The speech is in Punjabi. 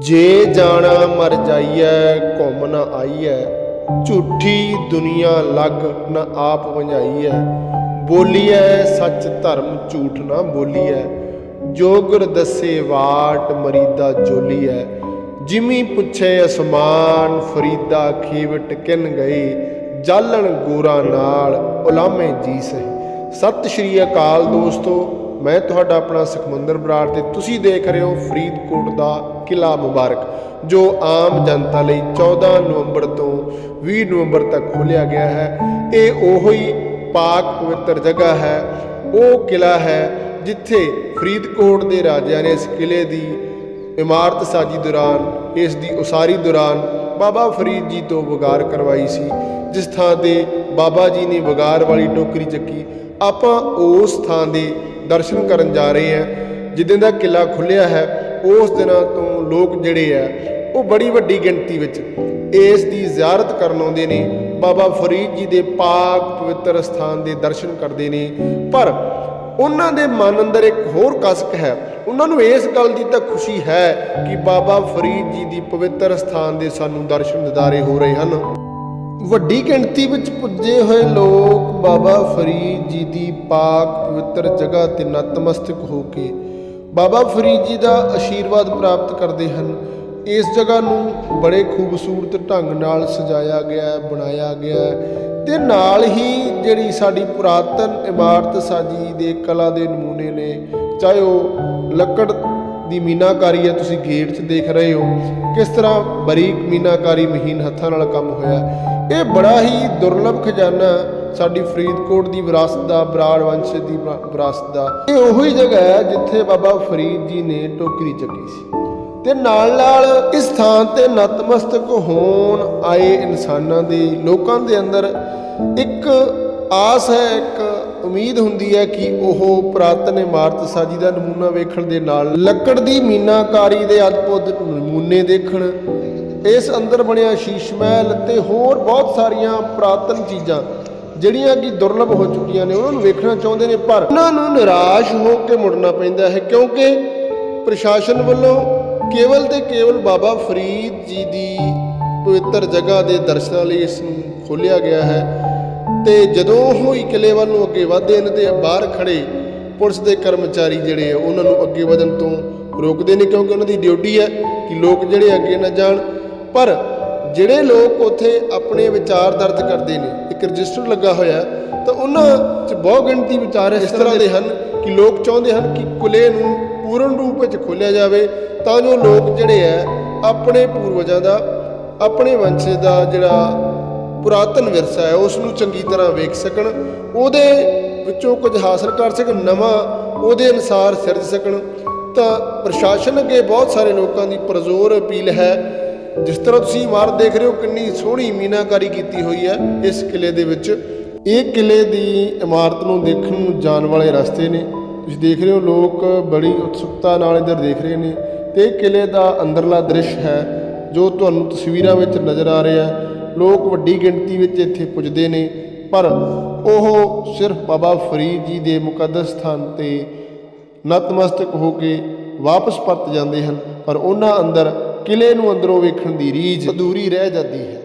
ਜੇ ਜਾਣਾ ਮਰ ਜਾਈਐ, ਘੁੰਮ ਨਾ ਆਈਐ, ਝੂਠੀ ਦੁਨੀਆ ਲੱਗ ਨਾ ਆਪ ਵੰਝਾਈਐ ਬੋਲੀਐ, ਸੱਚ ਧਰਮ ਝੂਠ ਨਾ ਬੋਲੀਐ। ਜੋਗੁਰ ਦੱਸੇ ਵਾਟ ਮਰੀਦਾ ਜੋਲੀਐ। ਜਿਮੀ ਪੁੱਛੇ ਅਸਮਾਨ, ਫਰੀਦਾ ਖੀਵਟ ਕਿਨ ਗਈ ਜਾਲਣ ਗੋਰਾ ਨਾਲ ਉਲਾਮੇ ਜੀ ਸਹੀ। ਸਤਿ ਸ਼੍ਰੀ ਅਕਾਲ ਦੋਸਤੋ ਮੈਂ ਤੁਹਾਡਾ ਆਪਣਾ ਸੁਖਮੰਦਰ ਬਰਾੜ ਤੇ ਤੁਸੀਂ ਦੇਖ ਰਹੇ ਹੋ ਫਰੀਦਕੋਟ ਦਾ ਕਿਲਾ ਮੁਬਾਰਕ, ਜੋ ਆਮ ਜਨਤਾ ਲਈ 14 ਨਵੰਬਰ ਤੋਂ 20 ਨਵੰਬਰ ਤੱਕ ਖੋਲ੍ਹਿਆ ਗਿਆ ਹੈ। ਇਹ ਉਹੀ ਪਾਕ ਪਵਿੱਤਰ ਜਗ੍ਹਾ ਹੈ। ਉਹ ਕਿਲਾ ਹੈ ਜਿੱਥੇ ਫਰੀਦਕੋਟ ਦੇ ਰਾਜਿਆਂ ਨੇ ਇਸ ਕਿਲੇ ਦੀ ਇਮਾਰਤ ਸਾਜੀ ਦੌਰਾਨ, ਇਸ ਦੀ ਉਸਾਰੀ ਦੌਰਾਨ ਬਾਬਾ ਫਰੀਦ ਜੀ ਤੋਂ ਵਗਾਰ ਕਰਵਾਈ ਸੀ। ਜਿਸ ਥਾਂ ਤੇ ਬਾਬਾ ਜੀ ਨੇ ਵਗਾਰ ਵਾਲੀ ਟੋਕਰੀ ਚੱਕੀ ਆਪਾਂ ਉਸ ਥਾਂ ਦੇ ਦਰਸ਼ਨ ਕਰਨ ਜਾ ਰਹੇ ਹਾਂ, ਜਿੱਦਾਂ ਦਾ ਕਿਲਾ ਖੁੱਲਿਆ ਹੈ, ਉਸ ਦਿਨਾਂ ਤੋਂ ਲੋਕ ਜਿਹੜੇ ਆ, ਉਹ ਬੜੀ ਵੱਡੀ ਗਿਣਤੀ ਵਿੱਚ ਇਸ ਦੀ ਜ਼ਿਆਰਤ ਕਰਨ ਆਉਂਦੇ ਨੇ, ਬਾਬਾ ਫਰੀਦ ਜੀ ਦੇ ਪਾਕ ਪਵਿੱਤਰ ਸਥਾਨ ਦੇ ਦਰਸ਼ਨ ਕਰਦੇ ਨੇ। ਪਰ ਉਹਨਾਂ ਦੇ ਮਨ ਅੰਦਰ ਇੱਕ ਹੋਰ ਕਸਕ ਹੈ, ਉਹਨਾਂ ਨੂੰ ਇਸ ਗੱਲ ਦੀ ਤਾਂ ਖੁਸ਼ੀ ਹੈ ਕਿ ਬਾਬਾ ਫਰੀਦ ਜੀ ਦੀ ਪਵਿੱਤਰ ਸਥਾਨ ਦੇ ਸਾਨੂੰ ਦਰਸ਼ਨ ਦਿਦਾਰੇ ਹੋ ਰਹੇ ਹਨ। ਵੱਡੀ ਗਿਣਤੀ ਵਿੱਚ ਪੁੱਜੇ ਹੋਏ ਲੋਕ ਬਾਬਾ ਫਰੀਦ ਜੀ ਦੀ ਪਾਕ ਪਵਿੱਤਰ ਜਗ੍ਹਾ ਤੇ ਨਤਮਸਤਕ ਹੋ ਕੇ ਬਾਬਾ ਫਰੀਦ ਜੀ ਦਾ ਆਸ਼ੀਰਵਾਦ ਪ੍ਰਾਪਤ ਕਰਦੇ ਹਨ। ਇਸ ਜਗ੍ਹਾ ਨੂੰ ਬੜੇ ਖੂਬਸੂਰਤ ਢੰਗ ਨਾਲ ਸਜਾਇਆ ਗਿਆ ਬਣਾਇਆ ਗਿਆ ਹੈ ਤੇ ਨਾਲ ਹੀ ਜਿਹੜੀ ਸਾਡੀ ਪੁਰਾਤਨ ਇਮਾਰਤ ਸਾਜੀ ਦੇ ਕਲਾ ਦੇ ਨਮੂਨੇ ਨੇ, ਚਾਹੇ ਉਹ ਲੱਕੜ ਦੀ ਮੀਨਾਕਾਰੀ ਹੈ, ਤੁਸੀਂ ਗੇਟ 'ਚ ਦੇਖ ਰਹੇ ਹੋ। ਕਿਸ ਤਰ੍ਹਾਂ ਬਰੀਕ ਮੀਨਾਕਾਰੀ ਮਹੀਨ ਹੱਥਾਂ ਨਾਲ ਕੰਮ ਹੋਇਆ ਇਹ ਬੜਾ ਹੀ ਦੁਰਲੱਭ ਖਜ਼ਾਨਾ ਸਾਡੀ ਫਰੀਦਕੋਟ ਦੀ ਵਿਰਾਸਤ ਦਾ, ਬਰਾੜ ਵੰਸ਼ ਦੀ ਵਿਰਾਸਤ ਦਾ। ਇਹ ਉਹੀ ਜਗ੍ਹਾ ਹੈ ਜਿੱਥੇ ਬਾਬਾ ਫਰੀਦ ਜੀ ਨੇ ਟੋਕਰੀ ਚੱਕੀ ਸੀ। ਤੇ ਨਾਲ ਨਾਲ ਇਸ ਥਾਂ ਤੇ ਨਤਮਸਤਕ ਹੋਣ ਆਏ ਇਨਸਾਨਾਂ ਦੇ, ਲੋਕਾਂ ਦੇ ਅੰਦਰ ਇੱਕ ਆਸ ਹੈ, ਇੱਕ ਉਮੀਦ ਹੁੰਦੀ ਹੈ ਕਿ ਉਹ ਪੁਰਾਤਨ ਇਮਾਰਤ ਸਾਜੀ ਦਾ ਨਮੂਨਾ ਵੇਖਣ ਦੇ ਨਾਲ ਲੱਕੜ ਦੀ ਮੀਨਾਕਾਰੀ ਦੇ ਅਦਭੁਤ ਨਮੂਨੇ ਦੇਖਣ, ਇਸ ਅੰਦਰ ਬਣਿਆ ਸ਼ੀਸ਼ ਮਹਿਲ ਤੇ ਹੋਰ ਬਹੁਤ ਸਾਰੀਆਂ ਪੁਰਾਤਨ ਚੀਜ਼ਾਂ, ਜਿਹੜੀਆਂ ਕਿ ਦੁਰਲੱਭ ਹੋ ਚੁੱਕੀਆਂ ਨੇ, ਉਹਨਾਂ ਨੂੰ ਵੇਖਣਾ ਚਾਹੁੰਦੇ ਨੇ, ਪਰ ਉਹਨਾਂ ਨੂੰ ਨਿਰਾਸ਼ ਹੋ ਕੇ ਮੁੜਨਾ ਪੈਂਦਾ ਹੈ, ਕਿਉਂਕਿ ਪ੍ਰਸ਼ਾਸਨ ਵੱਲੋਂ ਕੇਵਲ ਤੇ ਕੇਵਲ ਬਾਬਾ ਫਰੀਦ ਜੀ ਦੀ ਪਵਿੱਤਰ ਜਗ੍ਹਾ ਦੇ ਦਰਸ਼ਨਾਂ ਲਈ ਇਸ ਨੂੰ ਖੋਲ੍ਹਿਆ ਗਿਆ ਹੈ। ਤੇ ਜਦੋਂ ਉਹ ਹੀ ਕਿਲੇ ਵੱਲ ਨੂੰ ਅੱਗੇ ਵਧਦੇ ਨੇ ਤੇ ਬਾਹਰ ਖੜੇ ਪੁਲਿਸ ਦੇ ਕਰਮਚਾਰੀ ਜਿਹੜੇ ਆ ਉਹਨਾਂ ਨੂੰ ਅੱਗੇ ਵਧਣ ਤੋਂ ਰੋਕਦੇ ਨੇ ਕਿਉਂਕਿ ਉਹਨਾਂ ਦੀ ਡਿਊਟੀ ਹੈ ਕਿ ਲੋਕ ਜਿਹੜੇ ਅੱਗੇ ਨਾ ਜਾਣ। ਪਰ ਜਿਹੜੇ ਲੋਕ ਉੱਥੇ ਆਪਣੇ ਵਿਚਾਰ ਦਰਜ ਕਰਦੇ ਨੇ ਇੱਕ ਰਜਿਸਟਰ ਲੱਗਾ ਹੋਇਆ ਤਾਂ ਉਹਨਾਂ 'ਚ ਬਹੁਤ ਗਿਣਤੀ ਵਿਚਾਰ ਇਸ ਤਰ੍ਹਾਂ ਦੇ ਹਨ ਕਿ ਲੋਕ ਚਾਹੁੰਦੇ ਹਨ ਕਿ ਕੁਲੇ ਨੂੰ ਪੂਰਨ ਰੂਪ ਵਿੱਚ ਖੋਲ੍ਹਿਆ ਜਾਵੇ ਤਾਂ ਜੋ ਲੋਕ ਜਿਹੜੇ ਹੈ ਆਪਣੇ ਪੂਰਵਜਾਂ ਦਾ ਆਪਣੇ ਵੰਸ਼ ਦਾ ਜਿਹੜਾ ਪੁਰਾਤਨ ਵਿਰਸਾ ਹੈ ਉਸ ਨੂੰ ਚੰਗੀ ਤਰ੍ਹਾਂ ਵੇਖ ਸਕਣ, ਉਹਦੇ ਵਿੱਚੋਂ ਕੁਝ ਹਾਸਲ ਕਰ ਸਕਣ, ਨਵਾਂ ਉਹਦੇ ਅਨੁਸਾਰ ਸਿਰਜ ਸਕਣ, ਤਾਂ ਪ੍ਰਸ਼ਾਸਨ ਅੱਗੇ ਬਹੁਤ ਸਾਰੇ ਲੋਕਾਂ ਦੀ ਪ੍ਰਜ਼ੋਰ ਅਪੀਲ ਹੈ, ਜਿਸ ਤਰ੍ਹਾਂ ਤੁਸੀਂ ਇਮਾਰਤ ਦੇਖ ਰਹੇ ਹੋ, ਕਿੰਨੀ ਸੋਹਣੀ ਮੀਨਾਕਾਰੀ ਕੀਤੀ ਹੋਈ ਹੈ ਇਸ ਕਿਲੇ ਦੇ ਵਿੱਚ। ਇਹ ਕਿਲੇ ਦੀ ਇਮਾਰਤ ਨੂੰ ਦੇਖਣ ਨੂੰ ਜਾਣ ਵਾਲੇ ਰਸਤੇ ਨੇ। ਤੁਸੀਂ ਦੇਖ ਰਹੇ ਹੋ, ਲੋਕ ਬੜੀ ਉਤਸੁਕਤਾ ਨਾਲ ਇੱਧਰ ਦੇਖ ਰਹੇ ਨੇ। ਤੇ ਇਹ ਕਿਲੇ ਦਾ ਅੰਦਰਲਾ ਦ੍ਰਿਸ਼ ਹੈ, ਜੋ ਤੁਹਾਨੂੰ ਤਸਵੀਰਾਂ ਵਿੱਚ ਨਜ਼ਰ ਆ ਰਿਹਾ ਹੈ। ਲੋਕ ਵੱਡੀ ਗਿਣਤੀ ਵਿੱਚ ਇੱਥੇ ਪੁੱਜਦੇ ਨੇ, ਪਰ ਉਹ ਸਿਰਫ ਬਾਬਾ ਫਰੀਦ ਜੀ ਦੇ ਮੁਕੱਦਸ ਸਥਾਨ ਤੇ ਨਤਮਸਤਕ ਹੋ ਕੇ ਵਾਪਸ ਪਰਤ ਜਾਂਦੇ ਹਨ, ਪਰ ਉਹਨਾਂ ਅੰਦਰ ਕਿਲੇ ਨੂੰ ਅੰਦਰੋਂ ਵੇਖਣ ਦੀ ਰੀਝ ਅਧੂਰੀ ਰਹਿ ਜਾਂਦੀ ਹੈ।